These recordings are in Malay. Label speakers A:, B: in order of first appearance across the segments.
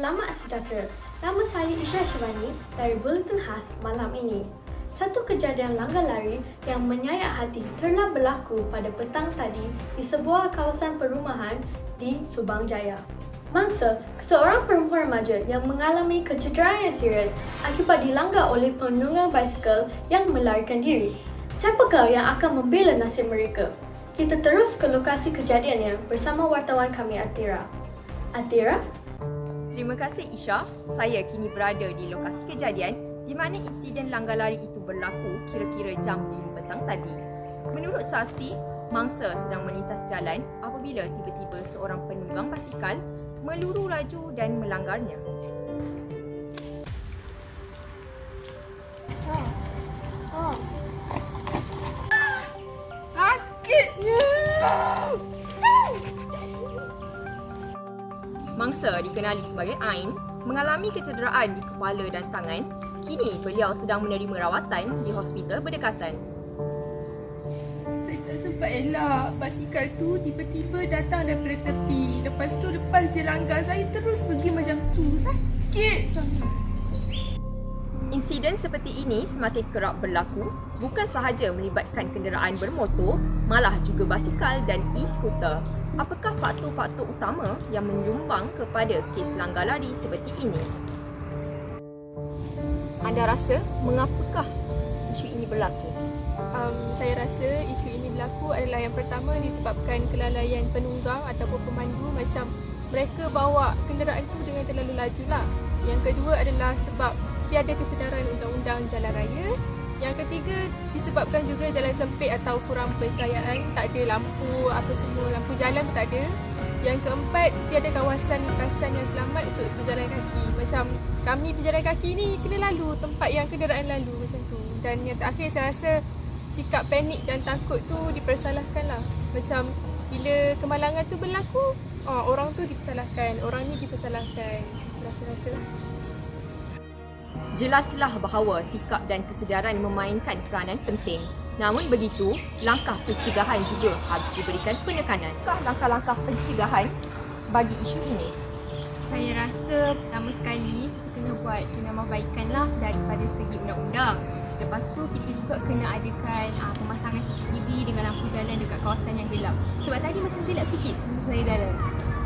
A: Selamat sejahtera. Nama saya Isya Syabani dari Bulletin Khas malam ini. Satu kejadian langgar lari yang menyayat hati telah berlaku pada petang tadi di sebuah kawasan perumahan di Subang Jaya. Mangsa, seorang perempuan remaja yang mengalami kecederaan yang serius akibat dilanggar oleh penunggang basikal yang melarikan diri. Siapakah yang akan membela nasib mereka? Kita terus ke lokasi kejadiannya bersama wartawan kami Atira. Atira?
B: Terima kasih Isha. Saya kini berada di lokasi kejadian di mana insiden langgar lari itu berlaku kira-kira jam 5 petang tadi. Menurut saksi, mangsa sedang melintas jalan apabila tiba-tiba seorang penunggang basikal meluru laju dan melanggarnya.
C: Sakitnya.
B: Mangsa dikenali sebagai Ain mengalami kecederaan di kepala dan tangan. Kini beliau sedang menerima rawatan di hospital berdekatan.
C: Saya tak sempat elak. Basikal tu tiba-tiba datang daripada tepi. Lepas tu lepas dia langgar saya terus pergi macam tu. Sakit sangat.
B: Insiden seperti ini semakin kerap berlaku bukan sahaja melibatkan kenderaan bermotor, malah juga basikal dan e-skuter. Apakah faktor-faktor utama yang menyumbang kepada kes langgar lari seperti ini? Anda rasa mengapakah isu ini berlaku?
C: Um, saya rasa isu ini berlaku adalah yang pertama disebabkan kelalaian penunggang ataupun pemandu macam mereka bawa kenderaan tu dengan terlalu laju lah. Yang kedua adalah sebab tiada kesedaran undang-undang jalan raya. Yang ketiga disebabkan juga jalan sempit atau kurang pencahayaan, tak ada lampu apa semua, lampu jalan pun tak ada. Yang keempat, tiada kawasan lintasan yang selamat untuk berjalan kaki. Macam kami berjalan kaki ni kena lalu tempat yang kenderaan lalu macam tu. Dan yang terakhir saya rasa sikap panik dan takut tu dipersalahkan lah. Macam bila kemalangan tu berlaku, oh, orang tu dipersalahkan, orang ni dipersalahkan. Rasa-rasa lah.
B: Jelaslah bahawa sikap dan kesedaran memainkan peranan penting. Namun begitu, langkah pencegahan juga harus diberikan penekanan. Apakah langkah-langkah pencegahan bagi isu ini?
D: Saya rasa pertama sekali kita kena buat penambahbaikan lah daripada segi undang-undang. Lepas tu kita juga kena adakan uh, pemasangan CCTV dengan lampu jalan dekat kawasan yang gelap. Sebab tadi macam gelap sikit saya jalan.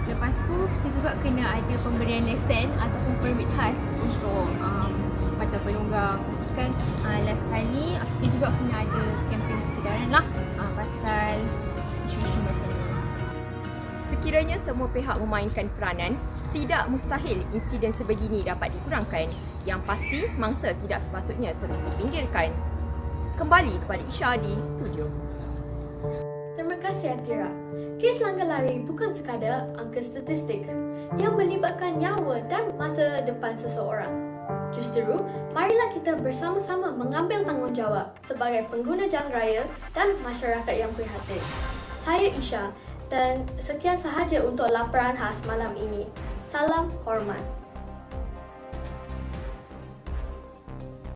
D: Lepas tu kita juga kena ada pemberian lesen ataupun permit khas untuk um, macam penunggang basikal. Uh, last sekali uh, kita juga kena ada kempen kesedaran lah uh, pasal isu-isu macam ni.
B: Sekiranya semua pihak memainkan peranan, tidak mustahil insiden sebegini dapat dikurangkan. Yang pasti, mangsa tidak sepatutnya terus dipinggirkan. Kembali kepada Isha di studio.
A: Terima kasih Atira. Kes langgar lari bukan sekadar angka statistik yang melibatkan nyawa dan masa depan seseorang. Justeru, marilah kita bersama-sama mengambil tanggungjawab sebagai pengguna jalan raya dan masyarakat yang prihatin. Saya Isha dan sekian sahaja untuk laporan khas malam ini. Salam hormat.